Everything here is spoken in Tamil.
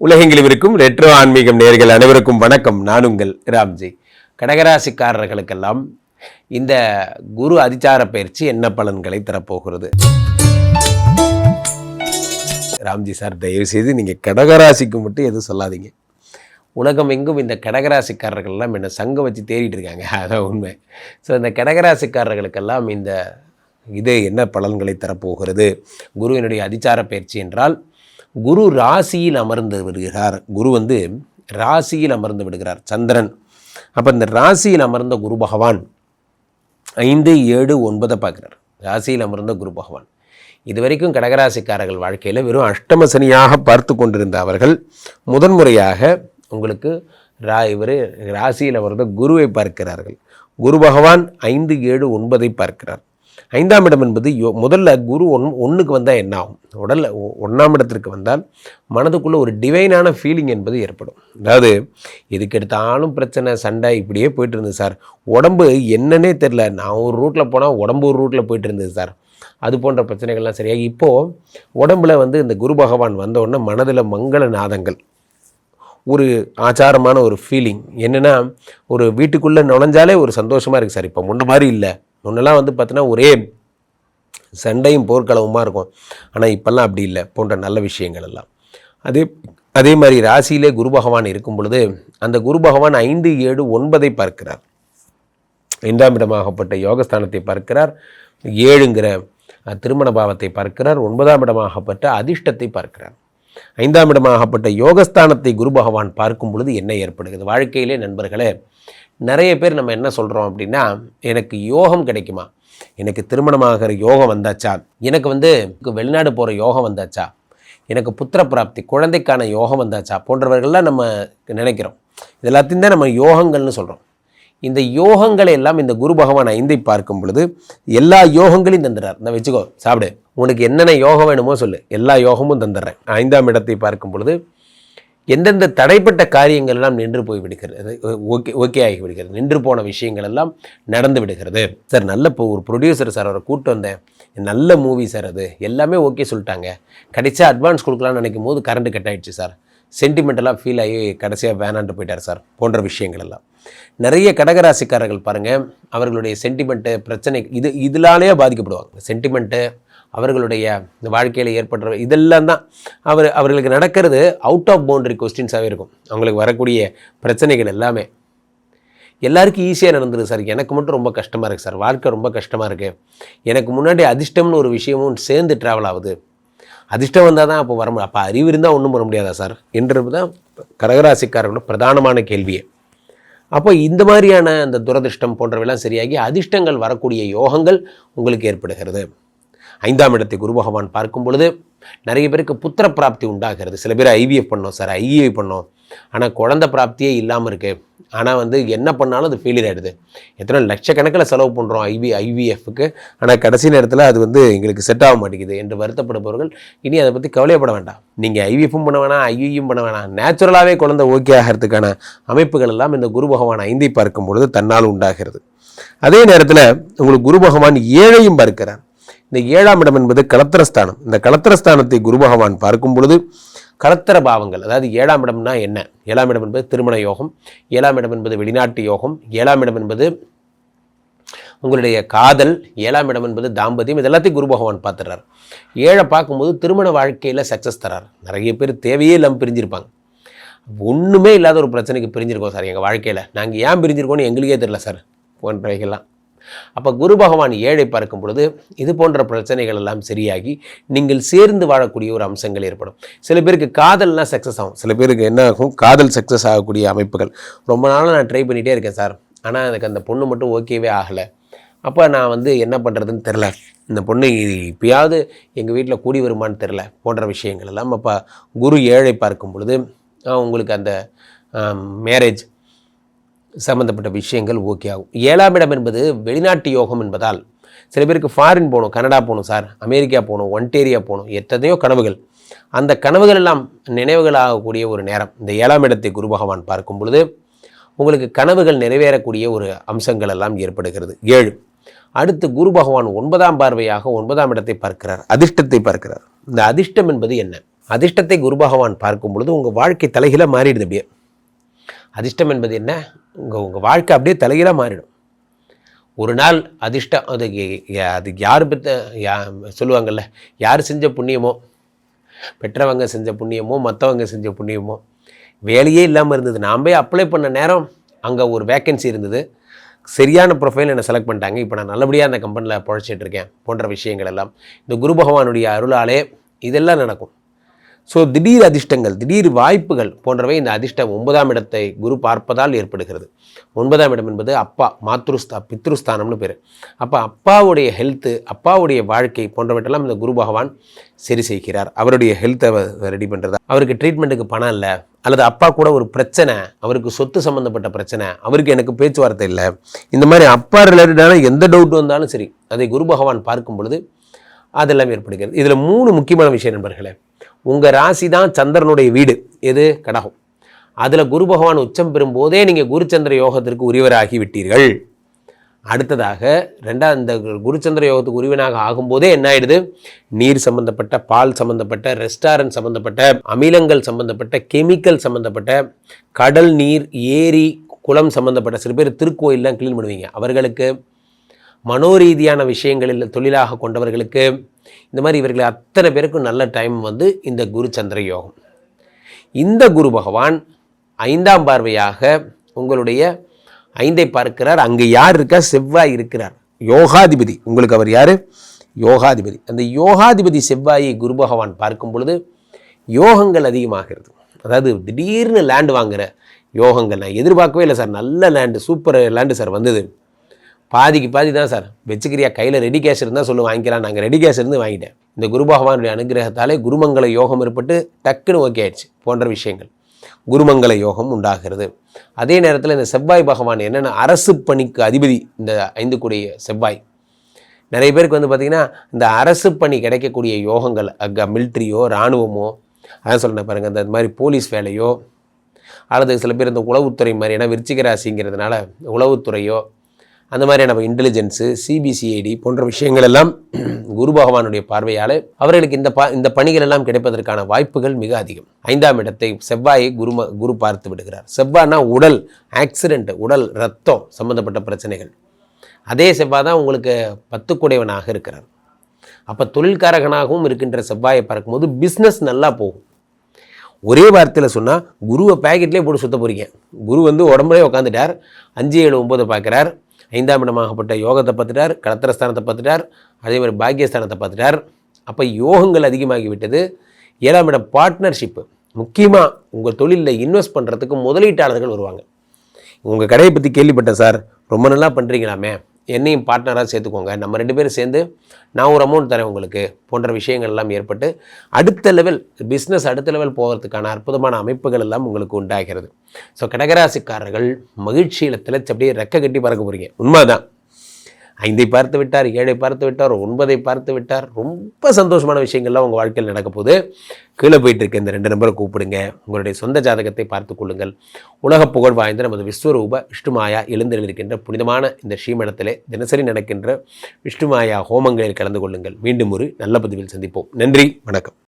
உலகெங்கிலும் இருக்கும் ரெட்ரோ ஆன்மீகம் நேர்கள் அனைவருக்கும் வணக்கம். நான் உங்கள் ராம்ஜி. கடகராசிக்காரர்களுக்கெல்லாம் இந்த குரு அதிச்சார பயிற்சி என்ன பலன்களை தரப்போகிறது? ராம்ஜி சார் தயவு செய்து நீங்கள் கடகராசிக்கு மட்டும் எதுவும் சொல்லாதீங்க. உலகம் எங்கும் இந்த கடகராசிக்காரர்கள்லாம் எல்லாம் சங்கம் வச்சு தேடிட்டு இருக்காங்க. அதான் உண்மை. ஸோ இந்த கடகராசிக்காரர்களுக்கெல்லாம் இந்த இது என்ன பலன்களை தரப்போகிறது? குருவினுடைய அதிச்சார பயிற்சி என்றால் குரு ராசியில் அமர்ந்து விடுகிறார். குரு வந்து ராசியில் அமர்ந்து விடுகிறார். சந்திரன். அப்போ இந்த ராசியில் அமர்ந்த குரு பகவான் ஐந்து ஏழு ஒன்பதை பார்க்குறார். ராசியில் அமர்ந்த குரு பகவான். இது வரைக்கும் கடகராசிக்காரர்கள் வாழ்க்கையில் வெறும் அஷ்டம சனியாக பார்த்து கொண்டிருந்த அவர்கள் முதன்முறையாக உங்களுக்கு ரா இவர் ராசியில் அமர்ந்த குருவை பார்க்கிறார்கள். குரு பகவான் ஐந்து ஏழு ஒன்பதை பார்க்கிறார். ஐந்தாம் இடம் என்பது யோ முதல்ல குரு ஒன் ஒன்றுக்கு வந்தால் என்ன ஆகும்? உடலில் ஒன்றாம் இடத்திற்கு வந்தால் மனதுக்குள்ளே ஒரு டிவைனான ஃபீலிங் என்பது ஏற்படும். அதாவது எதுக்கு எடுத்தாலும் பிரச்சனை சண்டை இப்படியே போயிட்டு இருந்தது சார். உடம்பு என்னன்னே தெரில நான் ஒரு ரூட்டில் போனால் உடம்பு ஒரு ரூட்டில் போயிட்டு இருந்தது சார். அது போன்ற பிரச்சனைகள்லாம் சரியாக இப்போது உடம்புல வந்து இந்த குரு பகவான் வந்த மனதில் மங்கள நாதங்கள். ஒரு ஆச்சாரமான ஒரு ஃபீலிங் என்னென்னா ஒரு வீட்டுக்குள்ளே நுழைஞ்சாலே ஒரு சந்தோஷமாக இருக்குது சார். இப்போ முன்ன மாதிரி இல்லை. முன்னெல்லாம் வந்து பார்த்தீங்கன்னா ஒரே சண்டையும் போர்க்களவுமாக இருக்கும். ஆனால் இப்போல்லாம் அப்படி இல்லை. போன்ற நல்ல விஷயங்கள் எல்லாம். அதே அதே மாதிரி ராசியிலே குரு பகவான் இருக்கும் பொழுது அந்த குரு பகவான் ஐந்து ஏழு ஒன்பதை பார்க்கிறார். ஐந்தாம் இடமாகப்பட்ட யோகஸ்தானத்தை பார்க்கிறார். ஏழுங்கிற திருமண பாவத்தை பார்க்கிறார். ஒன்பதாம் இடமாகப்பட்ட அதிர்ஷ்டத்தை பார்க்கிறார். ஐந்தாம் இடமாகப்பட்ட யோகஸ்தானத்தை குரு பகவான் பார்க்கும் பொழுது என்ன ஏற்படுகிறது? வாழ்க்கையிலே நண்பர்களே நிறைய பேர் நம்ம என்ன சொல்கிறோம் அப்படின்னா எனக்கு யோகம் கிடைக்குமா? எனக்கு திருமணமாகிற யோகம் வந்தாச்சா? எனக்கு வந்து வெளிநாடு போகிற யோகம் வந்தாச்சா? எனக்கு புத்திர பிராப்தி குழந்தைக்கான யோகம் வந்தாச்சா? போன்றவர்கள்லாம் நம்ம நினைக்கிறோம். இது எல்லாத்தையும் தான் நம்ம யோகங்கள்னு சொல்கிறோம் இந்த யோகங்களை எல்லாம் இந்த குரு பகவான் ஐந்தை பார்க்கும் பொழுது எல்லா யோகங்களையும் தந்துடுறார். இந்த வச்சுக்கோ சாப்பிடு. உனக்கு என்னென்ன யோகம் வேணுமோ சொல்லு. எல்லா யோகமும் தந்துடுறேன். ஐந்தாம் இடத்தை பார்க்கும் பொழுது எந்தெந்த தடைப்பட்ட காரியங்கள் எல்லாம் நின்று போய் விடுகிறது. ஓகே ஓகே ஆகி விடுகிறது. நின்று போன விஷயங்கள் எல்லாம் நடந்து விடுகிறது. சார் நல்ல இப்போ ஒரு ப்ரொடியூசர் சார் அவரை கூப்பிட்டு வந்தேன். நல்ல மூவி சார் அது. எல்லாமே ஓகே சொல்லிட்டாங்க. கடைசியாக அட்வான்ஸ் கொடுக்கலாம்னு நினைக்கும் போது கரண்ட் கட் ஆகிடுச்சு சார். சென்டிமெண்டலாக ஃபீல் ஆகி கடைசியாக வேணான்ட்டு போயிட்டார் சார் போன்ற விஷயங்கள் எல்லாம் நிறைய கடகராசிக்காரர்கள் பாருங்கள் அவர்களுடைய சென்டிமெண்ட்டு பிரச்சனை இது இதனாலேயே பாதிக்கப்படுவாங்க. சென்டிமெண்ட்டு அவர்களுடைய இந்த வாழ்க்கையில் ஏற்படுற இதெல்லாம் தான் அவர் அவர்களுக்கு நடக்கிறது அவுட் ஆஃப் பவுண்டரி கொஸ்டின்ஸாகவே இருக்கும். அவங்களுக்கு வரக்கூடிய பிரச்சனைகள் எல்லாமே. எல்லாருக்கும் ஈஸியாக நடந்துருது சார். எனக்கு மட்டும் ரொம்ப கஷ்டமாக இருக்குது சார். வாழ்க்கை ரொம்ப கஷ்டமாக இருக்குது எனக்கு முன்னாடி அதிர்ஷ்டம்னு ஒரு விஷயமும் சேர்ந்து ட்ராவல் ஆகுது. அதிர்ஷ்டம் வந்தால் தான் அப்போ வர முடியும். அப்போ அறிவு இருந்தால் ஒன்றும் பண்ண முடியாதா சார்? என்றது தான் கடகராசிக்காரர்களோட பிரதானமான கேள்வியே. அப்போ இந்த மாதிரியான அந்த துரதிர்ஷ்டம் போன்றவையெல்லாம் சரியாகி அதிர்ஷ்டங்கள் வரக்கூடிய யோகங்கள் உங்களுக்கு ஏற்படுகிறது. ஐந்தாம் இடத்தை குரு பகவான் பார்க்கும் பொழுது நிறைய பேருக்கு புத்திர பிராப்தி உண்டாகிறது. சில பேர் ஐவிஎஃப் பண்ணோம் சார் ஐஏ பண்ணோம். ஆனால் குழந்தை பிராப்தியே இல்லாமல் இருக்குது ஆனால் வந்து என்ன பண்ணாலும் அது ஃபெயிலியர் ஆகிடுது எத்தனை லட்சக்கணக்கில் செலவு பண்ணுறோம் ஐவி ஐவிஎஃப்க்கு ஆனால் கடைசி நேரத்தில் அது வந்து எங்களுக்கு செட் ஆக மாட்டேங்குது என்று வருத்தப்படுபவர்கள் இனி அதை பற்றி கவலைப்பட வேண்டாம். நீங்கள் ஐவிஎஃப்பும் பண்ண வேணாம் ஐயும் பண்ண வேணாம். நேச்சுரலாகவே குழந்தை ஓகே ஆகிறதுக்கான அமைப்புகள் எல்லாம் இந்த குரு பகவான் ஐந்தை பார்க்கும் பொழுது தன்னால் உண்டாகிறது. அதே நேரத்தில் உங்களுக்கு குரு பகவான் ஏழையும் பார்க்கிறார். இந்த ஏழாம் இடம் என்பது கலத்திரஸ்தானம். இந்த கலத்திரஸ்தானத்தை குரு பகவான் பார்க்கும் பொழுது கலத்திர பாவங்கள் அதாவது ஏழாம் இடம்னா என்ன? ஏழாம் இடம் என்பது திருமண யோகம் ஏழாம் இடம் என்பது வெளிநாட்டு யோகம் ஏழாம் இடம் என்பது உங்களுடைய காதல் ஏழாம் இடம் என்பது தாம்பத்தியம் இது எல்லாத்தையும் குரு பகவான் பார்த்துறாரு ஏழை பார்க்கும்போது திருமண வாழ்க்கையில் சக்ஸஸ் தரார். நிறைய பேர் தேவையே இல்லாமல் பிரிஞ்சிருப்பாங்க. ஒன்றுமே இல்லாத ஒரு பிரச்சனைக்கு பிரிஞ்சிருக்கோம் சார் எங்கள் வாழ்க்கையில். நாங்கள் ஏன் பிரிஞ்சிருக்கோன்னு எங்களுக்கே தெரில சார். போன்றவைகள்லாம் அப்போ குரு பகவான் ஏழை பார்க்கும் பொழுது இது போன்ற பிரச்சனைகள் எல்லாம் சரியாகி நீங்கள் சேர்ந்து வாழக்கூடிய ஒரு அம்சங்கள் ஏற்படும். சில பேருக்கு காதல்லாம் சக்ஸஸ் ஆகும். சில பேருக்கு என்ன ஆகும்? காதல் சக்ஸஸ் ஆகக்கூடிய அமைப்புகள். ரொம்ப நாளாக நான் ட்ரை பண்ணிகிட்டே இருக்கேன் சார். ஆனால் எனக்கு அந்த பொண்ணு மட்டும் ஓகேவே ஆகலை. அப்போ நான் வந்து என்ன பண்ணுறதுன்னு தெரில இந்த பொண்ணு இப்பயாவது எங்கள் வீட்டில் கூடி வருமான்னு தெரில போன்ற விஷயங்கள் எல்லாம் அப்போ குரு ஏழை பார்க்கும் பொழுது உங்களுக்கு அந்த மேரேஜ் சம்மந்தப்பட்ட விஷயங்கள் ஓகே ஆகும். ஏழாம் இடம் என்பது வெளிநாட்டு யோகம் என்பதால் சில பேருக்கு ஃபாரின் போகணும் கனடா போகணும் சார் அமெரிக்கா போகணும் ஒன்டேரியா போகணும் எத்தனையோ கனவுகள். அந்த கனவுகள் எல்லாம் நினைவுகளாகக்கூடிய ஒரு நேரம். இந்த ஏழாம் இடத்தை குரு பகவான் பார்க்கும் பொழுது உங்களுக்கு கனவுகள் நிறைவேறக்கூடிய ஒரு அம்சங்கள் எல்லாம் ஏற்படுகிறது. ஏழு அடுத்து குரு பகவான் ஒன்பதாம் பார்வையாக ஒன்பதாம் இடத்தை பார்க்கிறார் அதிர்ஷ்டத்தை பார்க்கிறார். இந்த அதிர்ஷ்டம் என்பது என்ன? அதிர்ஷ்டத்தை குரு பகவான் பார்க்கும் பொழுது உங்கள் வாழ்க்கை தலைகில மாறிடுது அப்படியே. அதிர்ஷ்டம் என்பது என்ன? உங்கள் உங்கள் வாழ்க்கை அப்படியே தலைகீழாக மாறிடும். ஒரு நாள் அதிர்ஷ்டம் அது அது யார் பெற்ற யா சொல்லுவாங்கள்ல யார் செஞ்ச புண்ணியமோ பெற்றவங்க செஞ்ச புண்ணியமோ மற்றவங்க செஞ்ச புண்ணியமோ வேலையே இல்லாமல் இருந்தது. நான் போய் அப்ளை பண்ண நேரம் அங்கே ஒரு வேக்கன்சி இருந்தது. சரியான ப்ரொஃபைல் என்னை செலக்ட் பண்ணிட்டாங்க. இப்போ நான் நல்லபடியாக அந்த கம்பெனியில் பொழைச்சிட்டு இருக்கேன். போன்ற விஷயங்கள் எல்லாம். இந்த குரு பகவானுடைய அருளாலே இதெல்லாம் நடக்கும். ஸோ திடீர் அதிர்ஷ்டங்கள் திடீர் வாய்ப்புகள் போன்றவை இந்த அதிர்ஷ்டம் ஒன்பதாம் இடத்தை குரு பார்ப்பதால் ஏற்படுகிறது. ஒன்பதாம் இடம் என்பது அப்பா மாத்ருஸ்தா பித்ருஸ்தானம்னு பேர். அப்போ அப்பாவுடைய ஹெல்த்து அப்பாவுடைய வாழ்க்கை போன்றவற்றெல்லாம் இந்த குரு பகவான் சரி செய்கிறார். அவருடைய ஹெல்த்தை ரெடி பண்ணுறது அவருக்கு ட்ரீட்மெண்ட்டுக்கு பணம் இல்லை அல்லது அப்பா கூட ஒரு பிரச்சனை அவருக்கு சொத்து சம்மந்தப்பட்ட பிரச்சனை அவருக்கு எனக்கு பேச்சுவார்த்தை இல்லை இந்த மாதிரி அப்பா ரிலேட்டடான எந்த டவுட் வந்தாலும் சரி அதை குரு பகவான் பார்க்கும் பொழுது அதெல்லாம் ஏற்படுகிறது. இதில் மூணு முக்கியமான விஷயம் நண்பர்களே. உங்கள் ராசி தான் சந்திரனுடைய வீடு. எது? கடகம். அதில் குரு பகவான் உச்சம் பெறும்போதே நீங்கள் குருச்சந்திர யோகத்திற்கு உரியவராகி விட்டீர்கள். அடுத்ததாக ரெண்டாவது இந்த குருச்சந்திர யோகத்துக்கு உரிவனாக ஆகும்போதே என்ன ஆயிடுது? நீர் சம்பந்தப்பட்ட பால் சம்பந்தப்பட்ட ரெஸ்டாரண்ட் சம்பந்தப்பட்ட அமிலங்கள் சம்பந்தப்பட்ட கெமிக்கல் சம்பந்தப்பட்ட கடல் நீர் ஏரி குளம் சம்பந்தப்பட்ட சில பேர் திருக்கோயிலெலாம் க்ளீன் பண்ணுவீங்க. அவர்களுக்கு மனோரீதியான விஷயங்களில் தொழிலாக கொண்டவர்களுக்கு இந்த மாதிரி இவர்கள் அத்தனை பேருக்கும் நல்ல டைம் வந்து இந்த குரு சந்திர யோகம். இந்த குரு பகவான் ஐந்தாம் பார்வையாக உங்களுடைய ஐந்தை பார்க்கிறார். அங்கே யார் இருக்கா? செவ்வாய் இருக்கிறார். யோகாதிபதி. உங்களுக்கு அவர் யார்? யோகாதிபதி. அந்த யோகாதிபதி செவ்வாயை குரு பகவான் பார்க்கும் பொழுது யோகங்கள் அதிகமாகிறது. அதாவது திடீர்னு லேண்ட் வாங்குகிற யோகங்கள் நான் எதிர்பார்க்கவே இல்லை சார். நல்ல லேண்டு சூப்பர் லேண்டு சார் வந்தது. பாதிக்கு பாதி தான் சார். வச்சுக்கிறியா கையில் ரெடி கேஷ் இருந்தால் சொல்லு வாங்கிக்கலாம். நாங்கள் ரெடி கேஷ் இருந்து வாங்கிட்டேன். இந்த குரு பகவானுடைய அனுகிரகத்தாலே குருமங்கல யோகம் ஏற்பட்டு டக்குன்னு ஓகே ஆயிடுச்சு போன்ற விஷயங்கள். குருமங்கல யோகம் உண்டாகிறது. அதே நேரத்தில் இந்த செவ்வாய் பகவான் என்னென்ன அரசு பணிக்கு அதிபதி இந்த ஐந்து கூடிய செவ்வாய். நிறைய பேருக்கு வந்து பார்த்திங்கன்னா இந்த அரசு பணி கிடைக்கக்கூடிய யோகங்கள் அங்கே மிலிட்ரியோ இராணுவமோ அதான் சொல்கிறேன் பாருங்கள் இந்த மாதிரி போலீஸ் வேலையோ அல்லது சில பேர் இந்த உளவுத்துறை மாதிரி ஏன்னா விருச்சிக ராசிங்கிறதுனால உளவுத்துறையோ அந்த மாதிரியான இன்டெலிஜென்ஸு சிபிசிஐடி போன்ற விஷயங்கள் எல்லாம் குரு பகவானுடைய பார்வையால் அவர்களுக்கு இந்த பா இந்த பணிகள் எல்லாம் கிடைப்பதற்கான வாய்ப்புகள் மிக அதிகம். ஐந்தாம் இடத்தை செவ்வாயை குரு குரு பார்த்து விடுகிறார். செவ்வாய்னா உடல் ஆக்சிடென்ட் உடல் ரத்தம் சம்பந்தப்பட்ட பிரச்சனைகள். அதே செவ்வாய் தான் உங்களுக்கு பத்துக்குடையவனாக இருக்கிறார். அப்போ தொழில்காரகனாகவும் இருக்கின்ற செவ்வாயை பார்க்கும்போது பிஸ்னஸ் நல்லா போகும். ஒரே வார்த்தையில் சொன்னால் குருவை பேக்கெட்லேயே போட்டு சுத்த போகிறீங்க குரு வந்து உடம்புலேயே உட்காந்துட்டார் அஞ்சு ஏழு ஒம்பது பார்க்குறார். ஐந்தாம் இடமாகப்பட்ட யோகத்தை பார்த்துட்டார் கலத்திரஸ்தானத்தை பார்த்துட்டார் அதே மாதிரி பாக்கியஸ்தானத்தை பார்த்துட்டார். அப்போ யோகங்கள் அதிகமாகி விட்டது ஏழாம் இடம் பார்ட்னர்ஷிப்பு முக்கியமாக உங்கள் தொழிலில் இன்வெஸ்ட் பண்ணுறதுக்கு முதலீட்டாளர்கள் வருவாங்க. உங்கள் கடையை பற்றி கேள்விப்பட்டேன் சார். ரொம்ப நல்லா பண்ணுறீங்களாமே என்னையும் பார்ட்னராக சேர்த்துக்கோங்க. நம்ம ரெண்டு பேரும் சேர்ந்து நான் ஒரு அமௌண்ட் தரேன் உங்களுக்கு போன்ற விஷயங்கள் எல்லாம் ஏற்பட்டு அடுத்த லெவல் பிஸ்னஸ் அடுத்த லெவல் போகிறதுக்கான அற்புதமான அமைப்புகள் எல்லாம் உங்களுக்கு உண்டாகிறது. ஸோ கடகராசிக்காரர்கள் மகிழ்ச்சியில் திளைச்சு அப்படியே ரெக்க கட்டி பறக்க போகிறீங்க உண்மைதான். ஐந்தை பார்த்து விட்டார் ஏழை பார்த்து விட்டார் ஒன்பதை பார்த்து விட்டார். ரொம்ப சந்தோஷமான விஷயங்கள்லாம் உங்கள் வாழ்க்கையில் நடக்க போது கீழே போயிட்டு இருக்க இந்த ரெண்டு நம்பரை கூப்பிடுங்க. உங்களுடைய சொந்த ஜாதகத்தை பார்த்து கொள்ளுங்கள். உலக புகழ் வாய்ந்த நமது விஸ்வரூப விஷ்ணுமாயா எழுந்திருக்கின்ற புனிதமான இந்த ஸ்ரீமடத்திலே தினசரி நடக்கின்ற விஷ்ணுமாயா ஹோமங்களில் கலந்து கொள்ளுங்கள். மீண்டும் ஒரு நல்ல பதிவில் சந்திப்போம். நன்றி வணக்கம்.